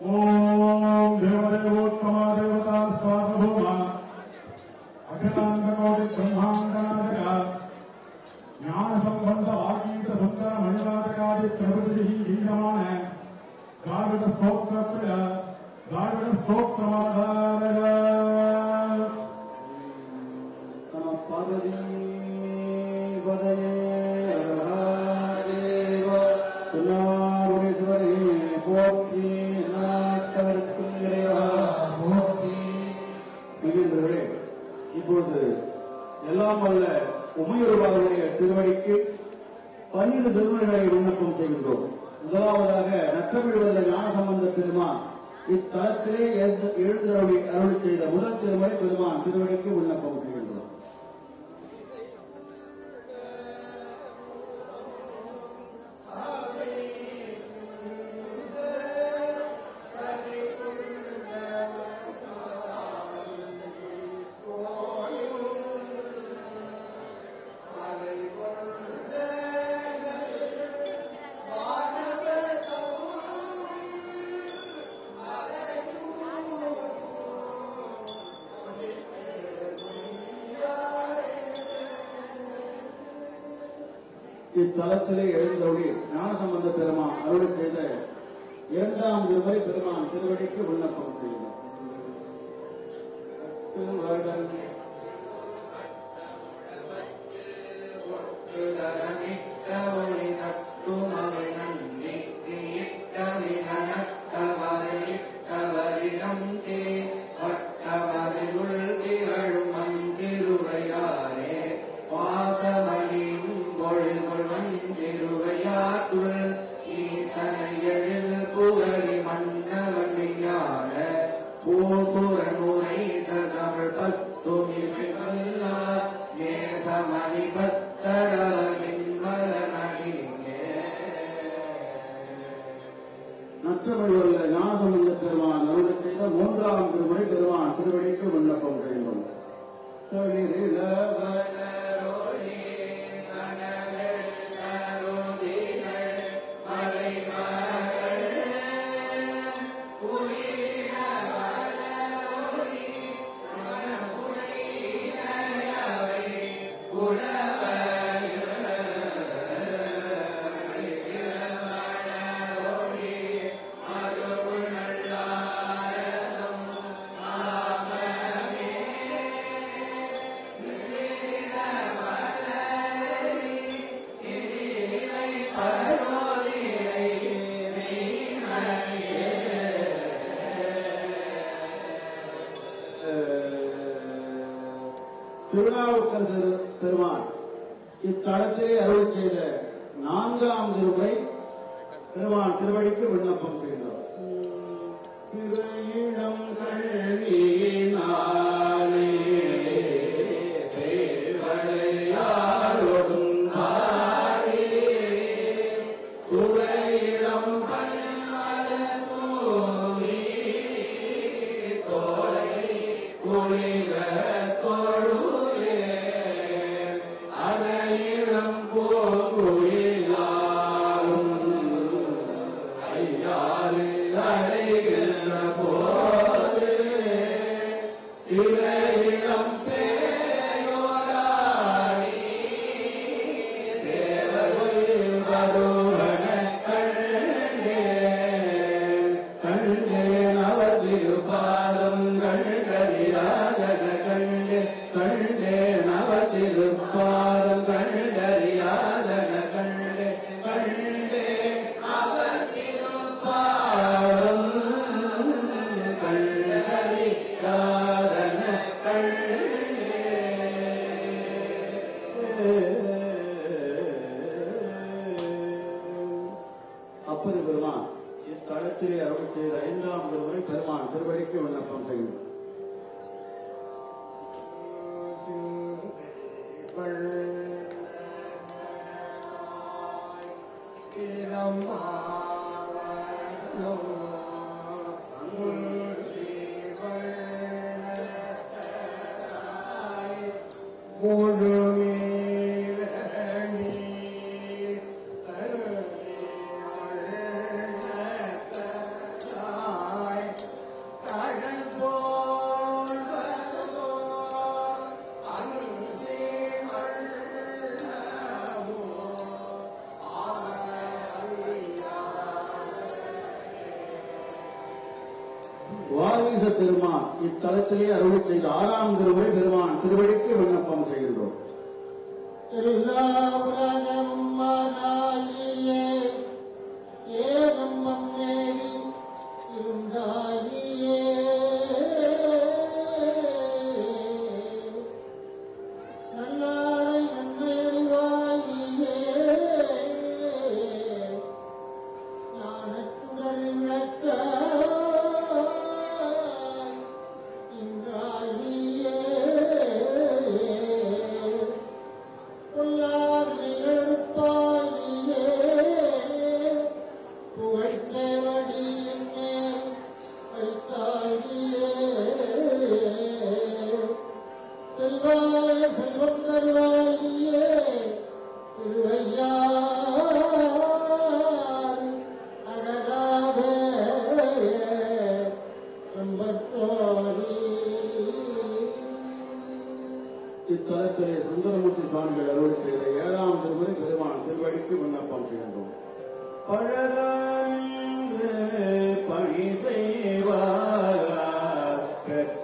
오. திருவடிக்கு பனிரு திருமணிகளை விண்ணப்பம் செய்கின்றோம். முதலாவதாக நற்றமிடுவதில் ஞானசம்பந்த பெருமான். இத்தலத்திலே எழுந்தருளி அருள் செய்த முதல் திருமுறை பெருமான் திருவடிக்கு விண்ணப்பம் செய்கின்றோம். இத்தலத்திலே எழுந்தொழி ஞானசம்பந்த பெருமான் அருளை செய்த இரண்டாம் திருமுறை பெருமான் திருவடிக்கு விண்ணப்பம் செய்தார். people வாரிச பெருமான் இத்தலத்திலே அருள் செய்த ஆறாம் திருவடி பெருமான் திருவடிக்கு விண்ணப்பம் செய்கின்றோம். எல்லா உலகம்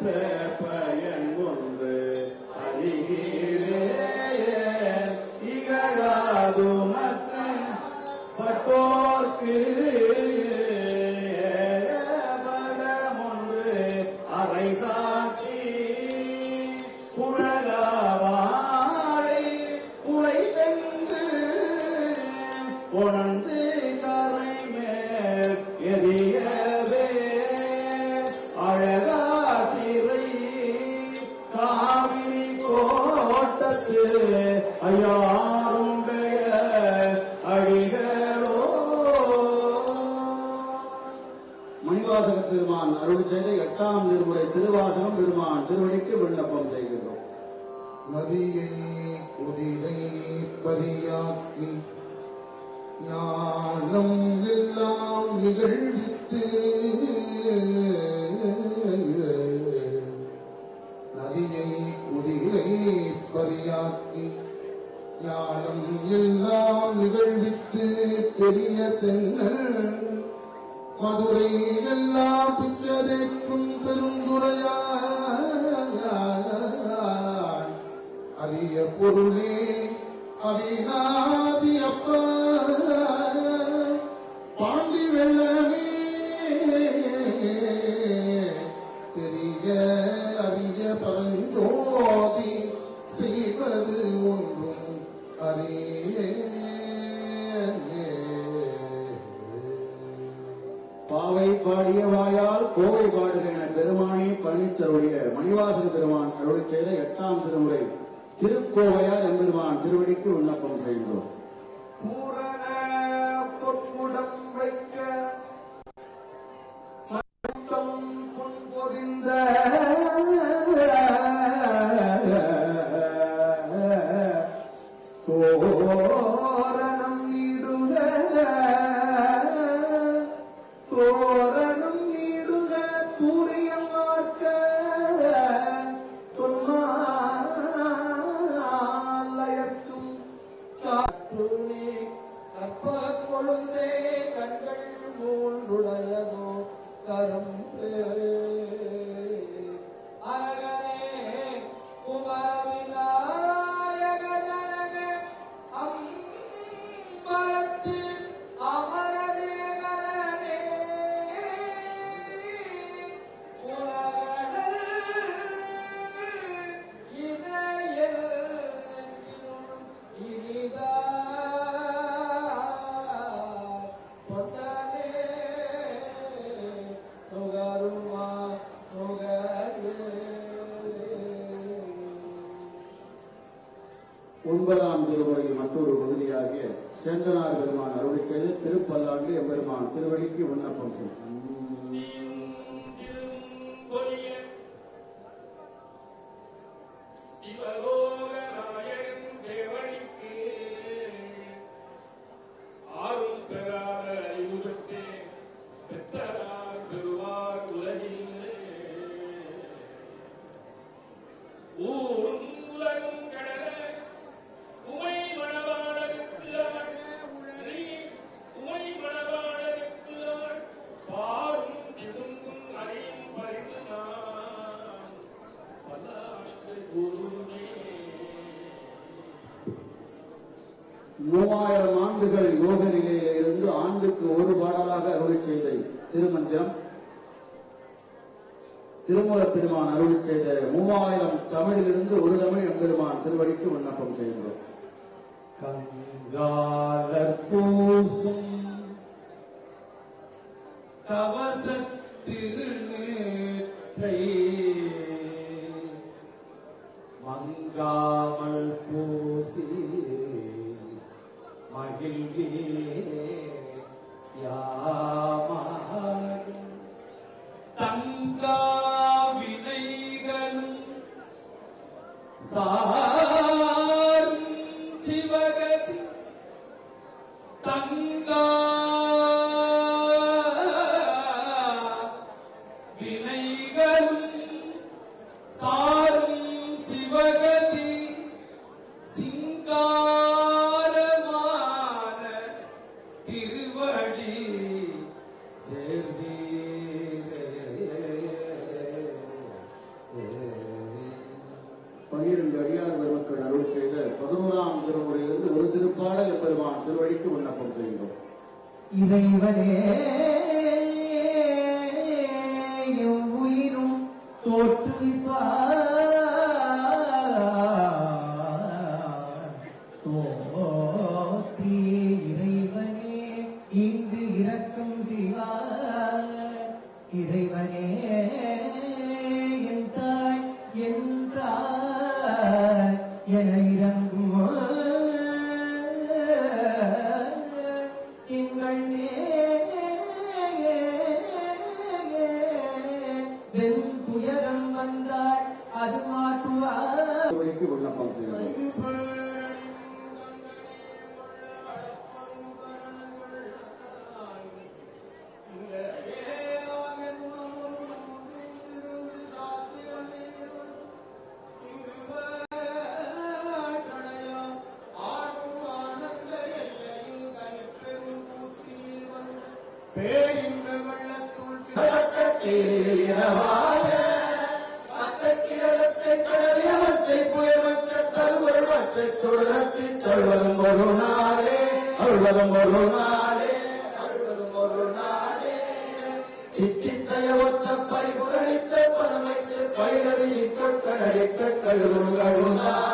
Yeah. பெருமான் அருள் செய்த எட்டாம் திருமுறை திருவாசகம் பெருமான் திருவடிக்கு விண்ணப்பம் செய்கிறோம் மதியை புதிரை பரியாக்கி நாணம் எல்லாம் நிகழ்வித்து நதியை புதிரை பரியாக்கி ஞானம் எல்லாம் நிகழ்வித்து பெரிய தென்னல் மதுரை எல்லாம் பிச்சதேற்றும் பெருங்குறையார் அரிய பொருளே அவினா ஆண்டுக்கு ஒரு பாடலாக அருளி செய்த திருமந்திரம் திருமூல பெருமான் அருள் செய்த மூவாயிரம் தமிழிலிருந்து ஒரு தமிழ் எம்பெருமான் திருவடிக்கு விண்ணப்பம் செய்கிறோம். கங்கால பூசும் கவசத்திருநேற்றை மங்காம Bye. அறுபதும் ஒரு நாளே அறுபதும் ஒரு நாளே சித்தித்தய ஒத்த பரிபுரணித்த பதமைத்து பயிரறி கற்கடை கற்கழுதும் கழுநாள்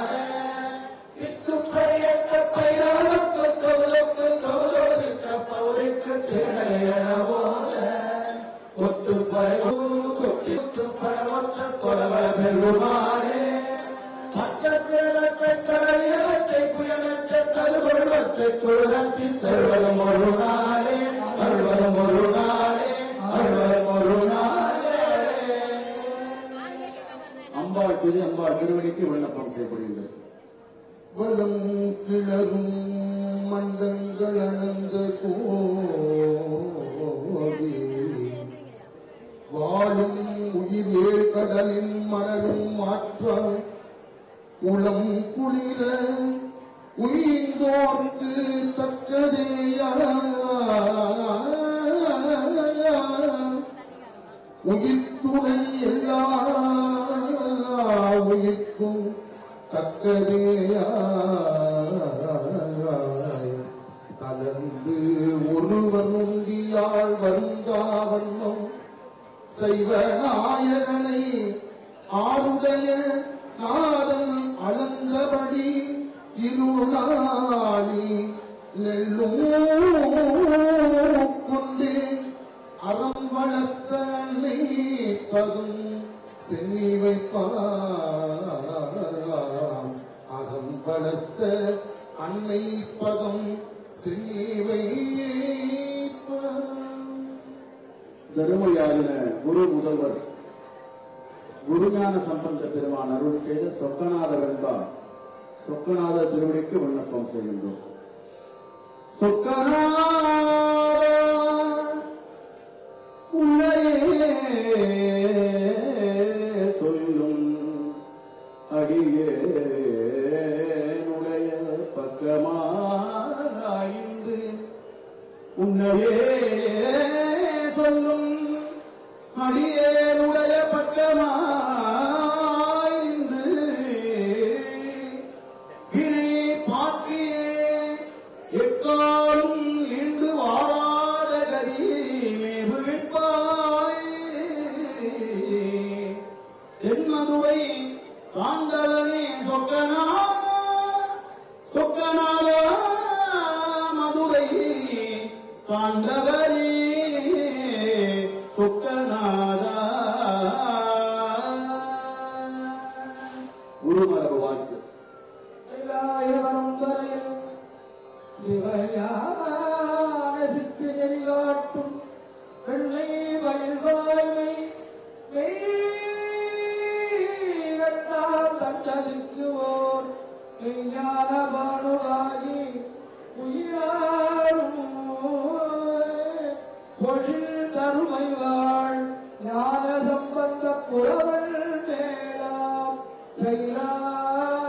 சொக்கநாதர் என்பார். சொக்கநாத திருவடிக்கு விண்ணப்பம் செய்கின்றோம். சொக்கநாத ಪಾಂಡವ love.